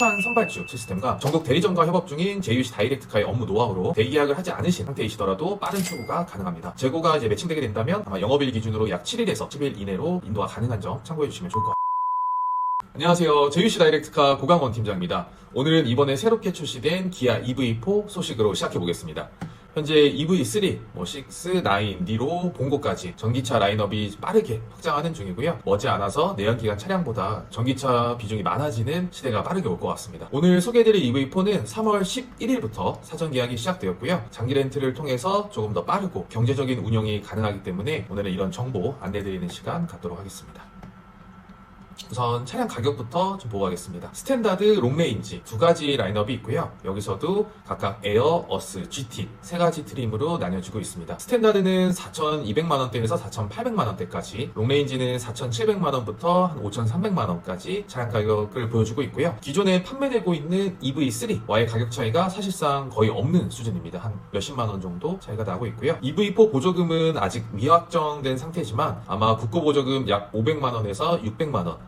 한 선발주 시스템과 전국 대리점과 협업 중인 제휴시 다이렉트카의 업무 노하우로 대기약을 하지 않으신 상태이시더라도 빠른 출고가 가능합니다. 재고가 이제 매칭되게 된다면 아마 영업일 기준으로 약 7일에서 10일 이내로 인도가 가능한 점 참고해 주시면 좋을 것 같습니다. 안녕하세요. 제휴시 다이렉트카 고강원 팀장입니다. 오늘은 이번에 새롭게 출시된 기아 EV4 소식으로 시작해 보겠습니다. 현재 EV3, 뭐 6, 9, 니로 본고까지 전기차 라인업이 빠르게 확장하는 중이고요. 머지않아서 내연기관 차량보다 전기차 비중이 많아지는 시대가 빠르게 올 것 같습니다. 오늘 소개해드릴 EV4는 3월 11일부터 사전 계약이 시작되었고요. 장기 렌트를 통해서 조금 더 빠르고 경제적인 운영이 가능하기 때문에 오늘은 이런 정보 안내드리는 시간 갖도록 하겠습니다. 우선 차량 가격부터 좀 보고 가겠습니다. 스탠다드, 롱레인지 두 가지 라인업이 있고요. 여기서도 각각 에어, 어스, GT 세 가지 트림으로 나뉘어지고 있습니다. 스탠다드는 4,200만 원대에서 4,800만 원대까지, 롱레인지는 4,700만 원부터 한 5,300만 원까지 차량 가격을 보여주고 있고요. 기존에 판매되고 있는 EV3와의 가격 차이가 사실상 거의 없는 수준입니다. 한 몇십만 원 정도 차이가 나고 있고요. EV4 보조금은 아직 미확정된 상태지만 아마 국고 보조금 약 500만 원에서 600만 원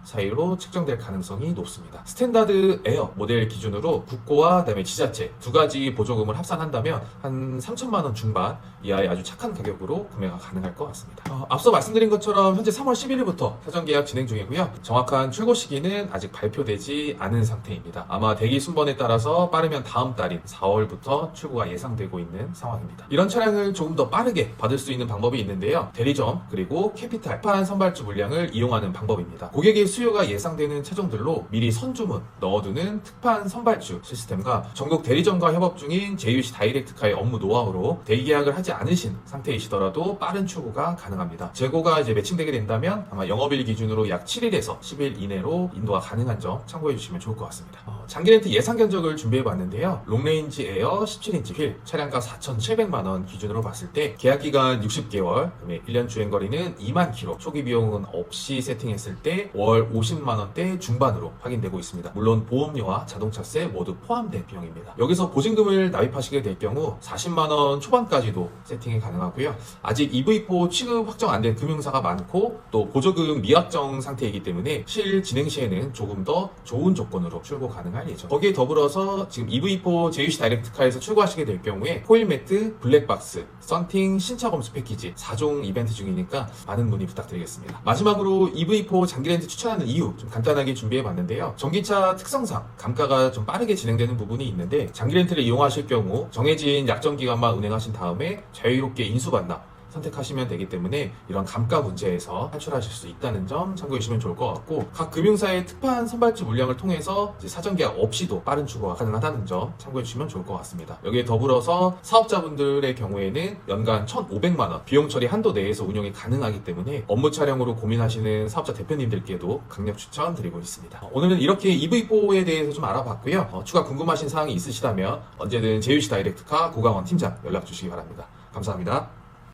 사이로 측정될 가능성이 높습니다. 스탠다드 에어 모델 기준으로 국고와 그다음에 지자체 두 가지 보조금을 합산한다면 한 3천만 원 중반 이하의 아주 착한 가격으로 구매가 가능할 것 같습니다. 어, 앞서 말씀드린 것처럼 현재 3월 11일부터 사전 계약 진행 중이고요. 정확한 출고 시기는 아직 발표되지 않은 상태입니다. 아마 대기 순번에 따라서 빠르면 다음 달인 4월부터 출고가 예상되고 있는 상황입니다. 이런 차량을 조금 더 빠르게 받을 수 있는 방법이 있는데요. 대리점 그리고 캐피탈, 판 선발주 물량을 이용하는 방법입니다. 고객의 수요가 예상되는 차종들로 미리 선주문 넣어두는 특판 선발주 시스템과 전국 대리점과 협업 중인 제휴시 다이렉트카의 업무 노하우로 대기 계약을 하지 않으신 상태이시더라도 빠른 출고가 가능합니다. 재고가 이제 매칭되게 된다면 아마 영업일 기준으로 약 7일에서 10일 이내로 인도가 가능한 점 참고해 주시면 좋을 것 같습니다. 어, 장기 렌트 예상 견적을 준비해 봤는데요. 롱레인지 에어 17인치 휠 차량가 4,700만 원 기준으로 봤을 때 계약 기간 60개월, 그다음에 1년 주행 거리는 2만 킬로, 초기 비용은 없이 세팅했을 때 월 50만 원대 중반으로 확인되고 있습니다. 물론 보험료와 자동차세 모두 포함된 비용입니다. 여기서 보증금을 납입하시게 될 경우 40만 원 초반까지도 세팅이 가능하고요. 아직 EV4 취급 확정 안 된 금융사가 많고 또 보조금 미확정 상태이기 때문에 실 진행 시에는 조금 더 좋은 조건으로 출고 가능할 예정. 거기에 더불어서 지금 EV4 제휴시 다이렉트카에서 출고하시게 될 경우에 코일 매트, 블랙박스, 썬팅, 신차 검수 패키지 4종 이벤트 중이니까 많은 문의 부탁드리겠습니다. 마지막으로 EV4 장기 렌트 추천 하는 이유 좀 간단하게 준비해 봤는데요. 전기차 특성상 감가가 좀 빠르게 진행되는 부분이 있는데 장기 렌트를 이용하실 경우 정해진 약정 기간만 운행하신 다음에 자유롭게 인수반납 선택하시면 되기 때문에 이런 감가 문제에서 탈출하실 수 있다는 점 참고해 주시면 좋을 것 같고 각 금융사의 특판 선발주 물량을 통해서 사전 계약 없이도 빠른 출고가 가능하다는 점 참고해 주시면 좋을 것 같습니다. 여기에 더불어서 사업자분들의 경우에는 연간 1,500만 원 비용 처리 한도 내에서 운영이 가능하기 때문에 업무 촬영으로 고민하시는 사업자 대표님들께도 강력 추천드리고 있습니다. 오늘은 이렇게 EV4에 대해서 좀 알아봤고요. 어, 추가 궁금하신 사항이 있으시다면 언제든 제휴시 다이렉트카 고강원 팀장 연락 주시기 바랍니다. 감사합니다.